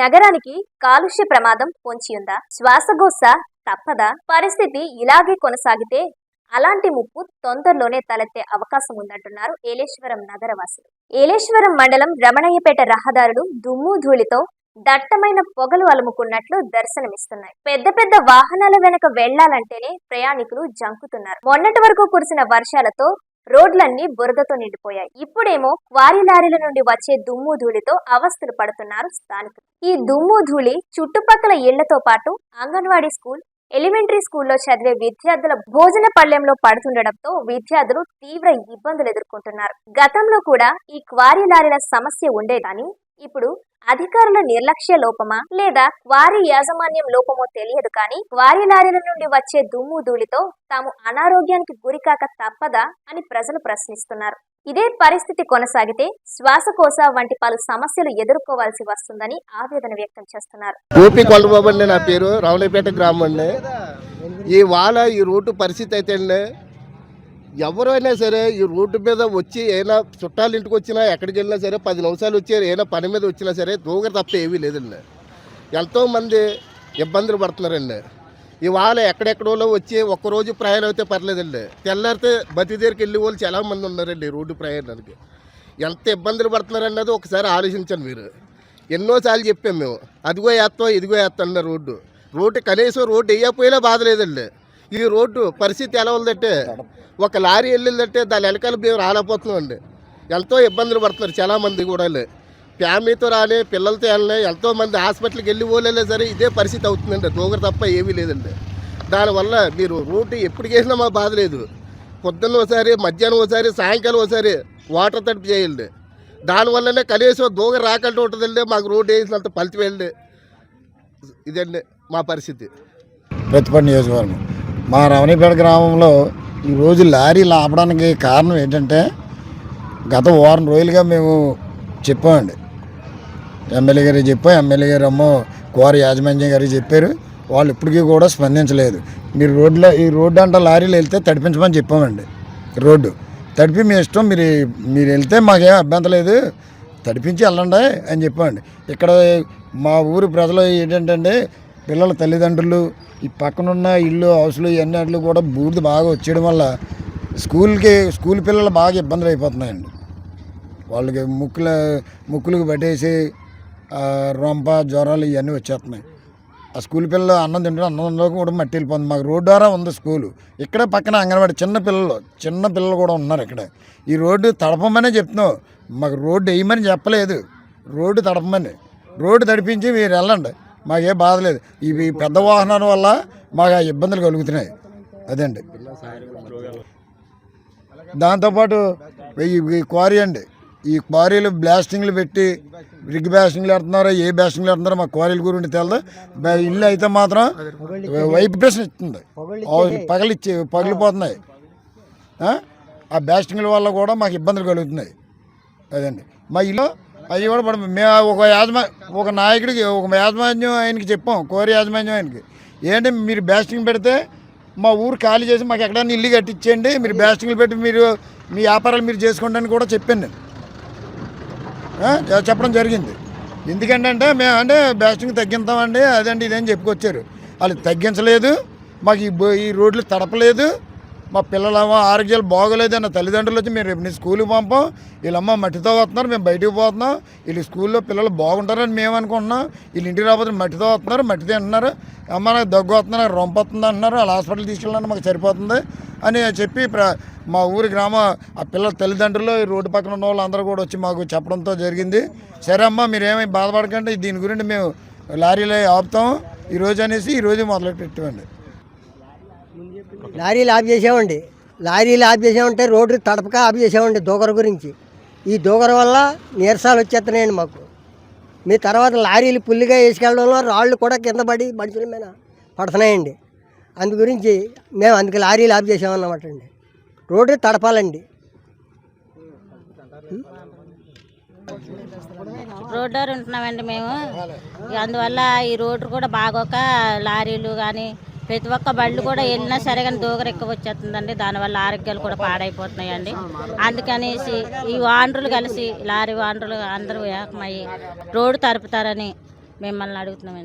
నగరానికి కాలుష్య ప్రమాదం పొంచి ఉందా శ్వాసగోస తప్పదా? పరిస్థితి ఇలాగే కొనసాగితే అలాంటి ముప్పు తొందరలోనే తలెత్తే అవకాశం ఉందంటున్నారు ఏలేశ్వరం నగరవాసులు. ఏలేశ్వరం మండలం రమణయ్యపేట రహదారులు దుమ్ము ధూళితో దట్టమైన పొగలు అలుముకున్నట్లు దర్శనమిస్తున్నాయి. పెద్ద పెద్ద వాహనాల వెనక వెళ్ళాలంటేనే ప్రయాణికులు జంకుతున్నారు. మొన్నటి వరకు కురిసిన వర్షాలతో రోడ్లన్నీ బురదతో నిండిపోయాయి. ఇప్పుడేమో క్వారీ లారీల నుండి వచ్చే దుమ్ము ధూళితో అవస్థలు పడుతున్నారు స్థానికులు. ఈ దుమ్ము ధూళి చుట్టుపక్కల ఇళ్ళతో పాటు అంగన్వాడీ స్కూల్ ఎలిమెంటరీ స్కూల్లో చదివే విద్యార్థుల భోజన పళ్ళెంలో పడుతుండటంతో విద్యార్థులు తీవ్ర ఇబ్బందులు ఎదుర్కొంటున్నారు. గతంలో కూడా ఈ క్వారీ లారీల సమస్య ఉండేదని ఇప్పుడు అధికారుల నిర్లక్ష్య లోపమా? లేదా వారి యాజమాన్యం లోపమో తెలియదు కానీ వారి లారీల నుండి వచ్చే దుమ్ము ధూళితో తాము అనారోగ్యానికి గురికాక తప్పదా అని ప్రజలు ప్రశ్నిస్తున్నారు. ఇదే పరిస్థితి కొనసాగితే శ్వాసకోశ వంటి పలు సమస్యలు ఎదుర్కోవాల్సి వస్తుందని ఆవేదన వ్యక్తం చేస్తున్నారు. కొల్లబాబు నా పేరు రావులపేట గ్రామం ఈ వాన ఈ రోడ్డు పరిస్థితి అయితే ఎవరైనా సరే ఈ రోడ్డు మీద వచ్చి ఏమైనా చుట్టాలు ఇంటికి వచ్చినా ఎక్కడికి వెళ్ళినా సరే పది నిమిషాలు వచ్చి ఏమైనా పని మీద వచ్చినా సరే దూగ తప్ప ఏమీ లేదండి. ఎంతోమంది ఇబ్బందులు పడుతున్నారండి. ఇవాళ ఎక్కడెక్కడోలో వచ్చి ఒక్కరోజు ప్రయాణం అయితే పర్లేదండి. తెల్లారితే బతి దగ్గరికి వెళ్ళే వాళ్ళు చాలా మంది ఉన్నారండి ఈ రోడ్డు ప్రయాణానికి. ఎంత ఇబ్బందులు పడుతున్నారన్నది ఒకసారి ఆలోచించండి మీరు. ఎన్నోసార్లు చెప్పాం మేము. అదిగో వేస్తాం ఇదిగో వేస్తాం అన్న రోడ్డు. రోడ్డు కనీసం రోడ్డు వేయకపోయినా బాధ లేదండి. ఈ రోడ్డు పరిస్థితి ఎలా ఉందంటే ఒక లారీ వెళ్ళిందంటే దాని వెనకాల మేము రాలేకపోతున్నామండి. ఎంతో ఇబ్బందులు పడుతున్నారు చాలామంది కూడా ఫ్యామిలీతో రాని పిల్లలతో వెళ్ళని ఎంతో మంది హాస్పిటల్కి వెళ్ళి పోలేలే సరే ఇదే పరిస్థితి అవుతుందండి. దూగరు తప్ప ఏమీ లేదండి. దానివల్ల మీరు రూట్ ఎప్పుడు చేసినా మా బాధ లేదు. పొద్దున్న ఒకసారి మధ్యాహ్నం ఒకసారి సాయంకాలం ఒకసారి వాటర్ తడిపి చేయండి. దానివల్లనే కనీసం దూగ రాకుండా ఉంటుందండి మాకు రోడ్డు వేసినంత పలిచి వెళ్ళి ఇదండి మా పరిస్థితి. ప్రతిపడి నియోజకవర్గం. మా రమణీపేట గ్రామంలో ఈ రోజు లారీలు ఆపడానికి కారణం ఏంటంటే గత వారం రోజులుగా మేము చెప్పామండి. ఎమ్మెల్యే గారికి చెప్పాం ఎమ్మెల్యే గారు అమ్మో కోర యాజమాన్యం గారికి చెప్పారు. వాళ్ళు ఇప్పటికీ కూడా స్పందించలేదు. మీరు రోడ్లో ఈ రోడ్డు అంట లారీలు వెళ్తే తడిపించమని చెప్పామండి. రోడ్డు. తడిపి మీ ఇష్టం మీరు మీరు వెళ్తే మాకేం అభ్యంతరం లేదు. తడిపించి వెళ్ళండి అని చెప్పండి ఇక్కడ మా ఊరు ప్రజలు ఏంటంటే పిల్లల తల్లిదండ్రులు ఈ పక్కనున్న ఇల్లు హౌస్లు ఇవన్నీ కూడా బూడిద బాగా వచ్చేయడం వల్ల స్కూల్కి స్కూల్ పిల్లలు బాగా ఇబ్బందులు అయిపోతున్నాయండి. వాళ్ళకి ముక్కుల ముక్కులకు పట్టేసి రొంప జ్వరాలు ఇవన్నీ వచ్చేస్తున్నాయి. ఆ స్కూల్ పిల్లలు అన్నం తింటారు అన్నంలో కూడా మట్టి వెళ్ళిపోతుంది. మాకు రోడ్డు ద్వారా ఉంది స్కూలు. ఇక్కడ పక్కన అంగన్వాడి చిన్న పిల్లలు చిన్న పిల్లలు కూడా ఉన్నారు ఇక్కడ. ఈ రోడ్డు తడపమనే చెప్తున్నావు మాకు రోడ్డు వేయమని చెప్పలేదు. రోడ్డు తడపమని. రోడ్డు తడిపించి మీరు వెళ్ళండి. మాకే బాధ లేదు. ఇవి పెద్ద వాహనాల వల్ల మాకు ఆ ఇబ్బందులు కలుగుతున్నాయి. అదండి దాంతోపాటు ఈ క్వారీ అండి. ఈ క్వారీలు బ్లాస్టింగ్లు పెట్టి రిగ్ బ్లాస్టింగ్లు పెడుతున్నారో ఏ బ్లాస్టింగ్లు పెడుతున్నారో మా క్వారీల గురించి తెలదు. ఇల్లు అయితే మాత్రం వైబ్రేషన్ ఇస్తుంది. పగలిచ్చి పగిలిపోతున్నాయి. ఆ? ఆ బ్లాస్టింగ్ల వల్ల కూడా మాకు ఇబ్బందులు కలుగుతున్నాయి. అదండి మా ఇల్లు అవి కూడా పడ మేము ఒక యాజమా ఒక నాయకుడికి ఒక యాజమాన్యం ఆయనకి చెప్పాం కోరి యాజమాన్యం ఆయనకి. ఏంటి మీరు బ్యాస్టింగ్ పెడితే మా ఊరు ఖాళీ చేసి మాకు ఎక్కడైనా ఇల్లు కట్టించేయండి మీరు బ్యాస్టింగ్లు పెట్టి మీరు మీ వ్యాపారాలు మీరు చేసుకోండి అని కూడా చెప్పాను నేను. చెప్పడం జరిగింది. ఎందుకంటే మేము అంటే బ్యాస్టింగ్ తగ్గిస్తామండి అదండి ఇదని చెప్పుకొచ్చారు. వాళ్ళు తగ్గించలేదు మాకు ఈ బో- ఈ రోడ్లు తడపలేదు మా పిల్లలేమో ఆరోగ్యాలు బాగోలేదు అన్న తల్లిదండ్రులు వచ్చి మేము రేపు నీ స్కూల్కి పంపం. వీళ్ళమ్మ మట్టితో వస్తున్నారు మేము బయటికి పోతున్నాం. వీళ్ళు స్కూల్లో పిల్లలు బాగుంటారని మేము అనుకుంటున్నాం. వీళ్ళు ఇంటికి రాకపోతే మట్టితో వస్తున్నారు మట్టి తింటున్నారు. అమ్మ నాకు దగ్గు వస్తుంది నాకు రొంప వస్తుంది అంటున్నారు. వాళ్ళ హాస్పిటల్ తీసుకెళ్ళడానికి మాకు సరిపోతుంది అని చెప్పి ప్ర మా ఊరి గ్రామ ఆ పిల్లల తల్లిదండ్రులు ఈ రోడ్డు పక్కన ఉన్న వాళ్ళందరూ కూడా వచ్చి మాకు చెప్పడంతో జరిగింది. సరే అమ్మ మీరేమీ బాధపడకండి. దీని గురించి మేము లారీలో ఆపుతాం. ఈరోజు అనేసి ఈరోజు మొదలు పెట్టామండి లారీలు ఆఫ్ చేసామండి. లారీలు ఆఫ్ చేసామంటే రోడ్డు తడపక ఆఫ్ చేసామండి దూకర గురించి. ఈ దూకర వల్ల నీరసాలు వచ్చేస్తున్నాయండి మాకు. మీ తర్వాత లారీలు పుల్లిగా వేసుకెళ్ళడంలో రాళ్ళు కూడా కింద పడి మనుషుల మీద పడుతున్నాయండి. అందు గురించి మేము అందుకే లారీలు ఆఫ్ చేసామన్నమాట అండి. రోడ్డు తడపాలండి. రోడ్డు ఉంటున్నామండి మేము. అందువల్ల ఈ రోడ్డు కూడా బాగోక లారీలు కానీ ప్రతి ఒక్క బళ్ళు కూడా వెళ్ళినా సరే కానీ దూగర ఎక్కువ వచ్చేస్తుందండి. దానివల్ల ఆరోగ్యాలు కూడా పాడైపోతున్నాయండి. అందుకనేసి ఈ వాండ్రులు కలిసి లారీ వాండ్రులు అందరూ ఏకమయ్యి రోడ్డు తరుపుతారని మిమ్మల్ని అడుగుతున్నామండి.